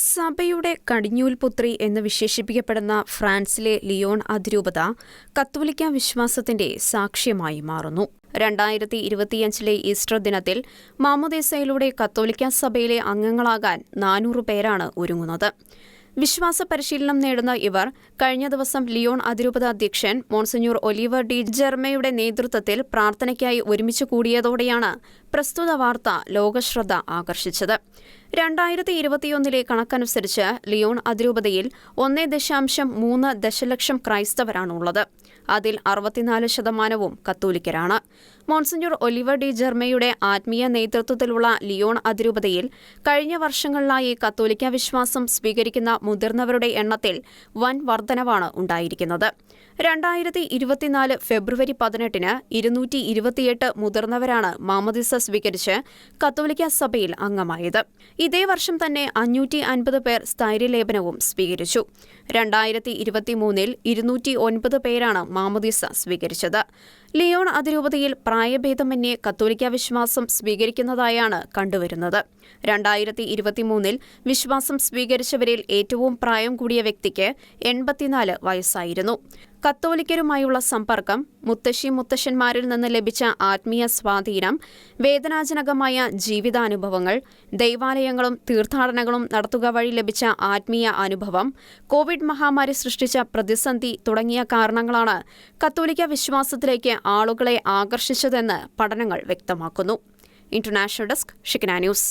സഭയുടെ കടിഞ്ഞൂൽ പുത്രി എന്ന് വിശേഷിപ്പിക്കപ്പെടുന്ന ഫ്രാൻസിലെ ലിയോൺ അതിരൂപത കത്തോലിക്ക വിശ്വാസത്തിന്റെ സാക്ഷ്യമായി മാറുന്നു. രണ്ടായിരത്തി ഇരുപത്തിയഞ്ചിലെ ഈസ്റ്റർ ദിനത്തിൽ മാമോദേസയിലൂടെ കത്തോലിക്ക സഭയിലെ അംഗങ്ങളാകാൻ നാനൂറ് പേരാണ് ഒരുങ്ങുന്നത്. വിശ്വാസ പരിശീലനം നേടുന്ന ഇവർ കഴിഞ്ഞ ദിവസം ലിയോൺ അതിരൂപത അധ്യക്ഷൻ മോൺസന്യൂർ ഒലിവർ ഡി ജെർമയുടെ നേതൃത്വത്തിൽ പ്രാർത്ഥനയ്ക്കായി ഒരുമിച്ച് കൂടിയതോടെയാണ് പ്രസ്തുത വാർത്ത ലോകശ്രദ്ധ ആകർഷിച്ചത്. രണ്ടായിരത്തി ഇരുപത്തിയൊന്നിലെ കണക്കനുസരിച്ച് ലിയോൺ അതിരൂപതയിൽ ഒന്നേ ദശാംശം മൂന്ന് ദശലക്ഷം ക്രൈസ്തവരാണുള്ളത്. അതിൽ അറുപത്തിനാല് ശതമാനവും കത്തോലിക്കരാണ്. മോൺസിഞ്ഞൂർ ഒലിവർ ഡി ജെർമയുടെ ആത്മീയ നേതൃത്വത്തിലുള്ള ലിയോൺ അതിരൂപതയിൽ കഴിഞ്ഞ വർഷങ്ങളിലായി കത്തോലിക്ക വിശ്വാസം സ്വീകരിക്കുന്ന മുതിർന്നവരുടെ എണ്ണത്തിൽ വൻ വർധനവാണ് ഉണ്ടായിരിക്കുന്നത്. രണ്ടായിരത്തി ഇരുപത്തിനാല് ഫെബ്രുവരി പതിനെട്ടിന് ഇരുന്നൂറ്റി ഇരുപത്തിയെട്ട് മുതിർന്നവരാണ് മാമദിസ സ്വീകരിച്ച് കത്തോലിക്ക സഭയിൽ അംഗമായത്. ഇതേ വർഷം തന്നെ അഞ്ഞൂറ്റി അൻപത് പേർ സ്ഥൈര്യലേപനവും സ്വീകരിച്ചു. രണ്ടായിരത്തി ഇരുപത്തിമൂന്നിൽ ഇരുന്നൂറ്റി ഒൻപത് പേരാണ് മാമദിസ സ്വീകരിച്ചത്. ലിയോൺ അതിരൂപതയിൽ പ്രായഭേദമന്യേ കത്തോലിക്ക വിശ്വാസം സ്വീകരിക്കുന്നതായാണ് കണ്ടുവരുന്നത്. രണ്ടായിരത്തി ഇരുപത്തിമൂന്നിൽ വിശ്വാസം സ്വീകരിച്ചവരിൽ ഏറ്റവും പ്രായം കൂടിയ വ്യക്തിക്ക് എൺപത്തിനാല് വയസ്സായിരുന്നു. കത്തോലിക്കരുമായുള്ള സമ്പർക്കം മുത്തശ്ശി മുത്തശ്ശന്മാരിൽ നിന്ന് ലഭിച്ച ആത്മീയ സ്വാധീനം വേദനാജനകമായ ജീവിതാനുഭവങ്ങൾ ദൈവാലയങ്ങളും തീർത്ഥാടനങ്ങളും നടത്തുക വഴി ലഭിച്ച ആത്മീയ അനുഭവം കോവിഡ് മഹാമാരി സൃഷ്ടിച്ച പ്രതിസന്ധി തുടങ്ങിയ കാരണങ്ങളാണ് കത്തോലിക്ക വിശ്വാസത്തിലേക്ക് ആളുകളെ ആകർഷിച്ചതെന്ന് പഠനങ്ങൾ വ്യക്തമാക്കുന്നു. ഇന്റർനാഷണൽ ഡെസ്ക് ഷിക്കന ന്യൂസ്.